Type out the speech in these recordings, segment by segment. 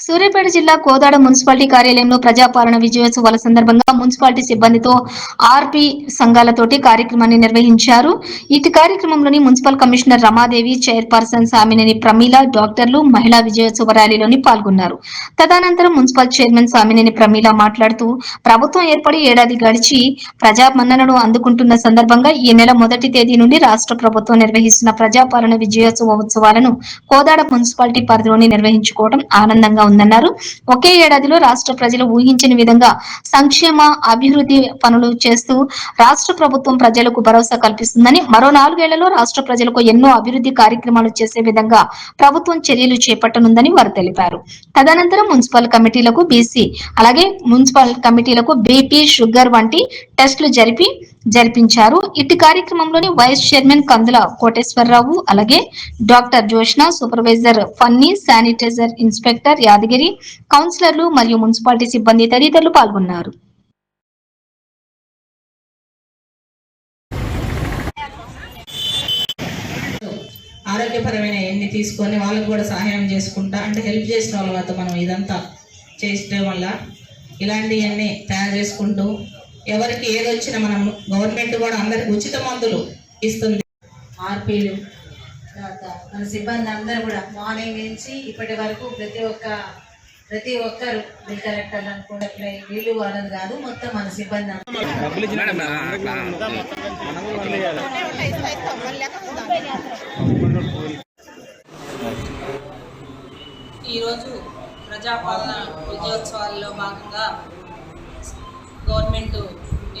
సూర్యాపేట జిల్లా కోదాడ మున్సిపాలిటీ కార్యాలయంలో ప్రజాపాలన విజయోత్సవాల సందర్భంగా మున్సిపాలిటీ సిబ్బందితో ఆర్పి సంఘాలతోటి కార్యక్రమాన్ని నిర్వహించారు. ఇటు కార్యక్రమంలోని municipal commissioner Ramadevi chairperson Samineni Pramila డాక్టర్లు మహిళా విజయోత్సవ ర్యాలీలోని పాల్గొన్నారు. తదనంతరం మున్సిపల్ చైర్మన్ సామినేని ప్రమీల మాట్లాడుతూ ప్రభుత్వం ఏర్పడి ఏడాది గడిచి ప్రజా మన్ననను అందుకుంటున్న సందర్భంగా ఈ నెల మొదటి తేదీ నుండి రాష్ట్ర ప్రభుత్వం నిర్వహిస్తున్న ప్రజాపాలన విజయోత్సవ ఉత్సవాలను కోదాడ మున్సిపాలిటీ పరిధిలోని నిర్వహించుకోవడం ఆనందంగా ఉందన్నారు. ఒకే ఏడాదిలో రాష్ట్ర ప్రజలు ఊహించని విధంగా సంక్షేమ అభివృద్ధి పనులు చేస్తూ రాష్ట్ర ప్రభుత్వం ప్రజలకు భరోసా కల్పిస్తుందని మరో నాలుగేళ్ళలో రాష్ట్ర ప్రజలకు ఎన్నో అభివృద్ధి కార్యక్రమాలు చేసే విధంగా ప్రభుత్వం చర్యలు చేపట్టనుందని వారు తెలిపారు. తదనంతరం మున్సిపల్ కమిటీలకు బీసీ అలాగే మున్సిపల్ కమిటీలకు బీపీ షుగర్ వంటి టెస్టులు జరిపి జరిపించారు. ఇటు కార్యక్రమంలోని వైస్ చైర్మన్ కందుల కోటేశ్వరరావు అలాగే doctor Jyoshna supervisor Phani sanitary inspector Yadagiri కౌన్సిలర్లు మరియు మున్సిపాలిటీ సిబ్బంది తదితరులు పాల్గొన్నారు. ఆరోగ్యపరమైన ఎన్ని తీసుకొని వాళ్ళకు కూడా సహాయం చేసుకుంటా అంటే హెల్ప్ చేసిన వాళ్ళతో మనం ఇదంతా చేయడం వల్ల ఇలాంటివన్నీ తయారు చేసుకుంటూ ఎవరికి ఏది వచ్చినా మనం గవర్నమెంట్ కూడా అందరికి ఉచిత మందులు ఇస్తుంది. ఆర్పీలు తర్వాత మన సిబ్బంది అందరూ కూడా మార్నింగ్ నుంచి ఇప్పటి వరకు ప్రతి ఒక్క ప్రతి ఒక్కరు బిల్ కలెక్టర్ అనుకుంటే వీళ్ళు వాళ్ళని కాదు మొత్తం మన సిబ్బంది అందరూ. ఈరోజు ప్రజాపాలన విజయోత్సవాల్లో భాగంగా గవర్నమెంట్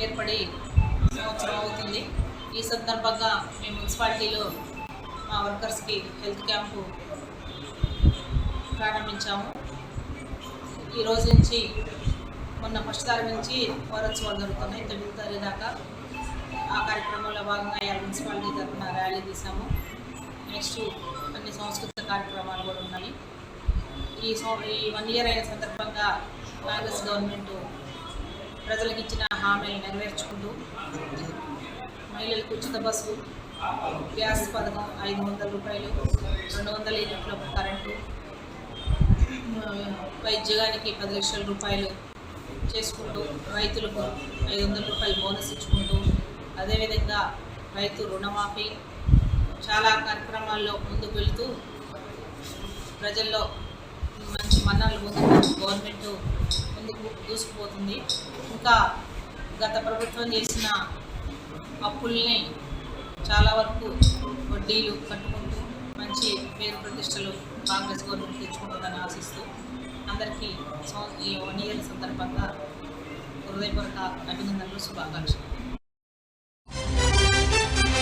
ఏర్పడి సంవత్సరం అవుతుంది. ఈ సందర్భంగా మేము మున్సిపాలిటీలో మా వర్కర్స్కి హెల్త్ క్యాంపు ప్రారంభించాము. ఈ రోజు నుంచి మొన్న ఫస్ట్ తారీఖు నుంచి వారోత్సవాలు జరుగుతున్నాయి. తొమ్మిది తారీఖు దాకా ఆ కార్యక్రమంలో భాగంగా ఇవాళ మున్సిపాలిటీ తరఫున ర్యాలీ తీసాము నెక్స్ట్ అన్ని సాంస్కృతిక కార్యక్రమాలు కూడా ఉన్నాయి. ఈ ఈ వన్ ఇయర్ అయిన సందర్భంగా కాంగ్రెస్ గవర్నమెంట్ ప్రజలకు ఇచ్చిన హామీలు నెరవేర్చుకుంటూ మహిళలకు ఉచిత బస్సు గ్యాస్ పథకం ఐదు వందల రూపాయలు రెండు వందల యూనిట్ల కరెంటు వైద్యగానికి వైద్యానికి పది లక్షల రూపాయలు చేసుకుంటూ రైతులకు ఐదు వందల రూపాయలు బోనస్ ఇచ్చుకుంటూ అదేవిధంగా రైతు రుణమాఫీ చాలా కార్యక్రమాల్లో ముందుకు వెళుతూ ప్రజల్లో మంచి మన్నాలు పొందుతూ గవర్నమెంట్ దూసుకుపోతుంది. ఇంకా గత ప్రభుత్వం చేసిన అప్పుల్ని చాలా వరకు వడ్డీలు కట్టుకుంటూ మంచి పేరు ప్రతిష్టలు కాంగ్రెస్ గవర్నమెంట్ తెచ్చుకుంటుందని ఆశిస్తూ అందరికీ ఈ వన్ ఇయర్ సందర్భంగా హృదయపూర్వక అభినందనలు శుభాకాంక్షలు.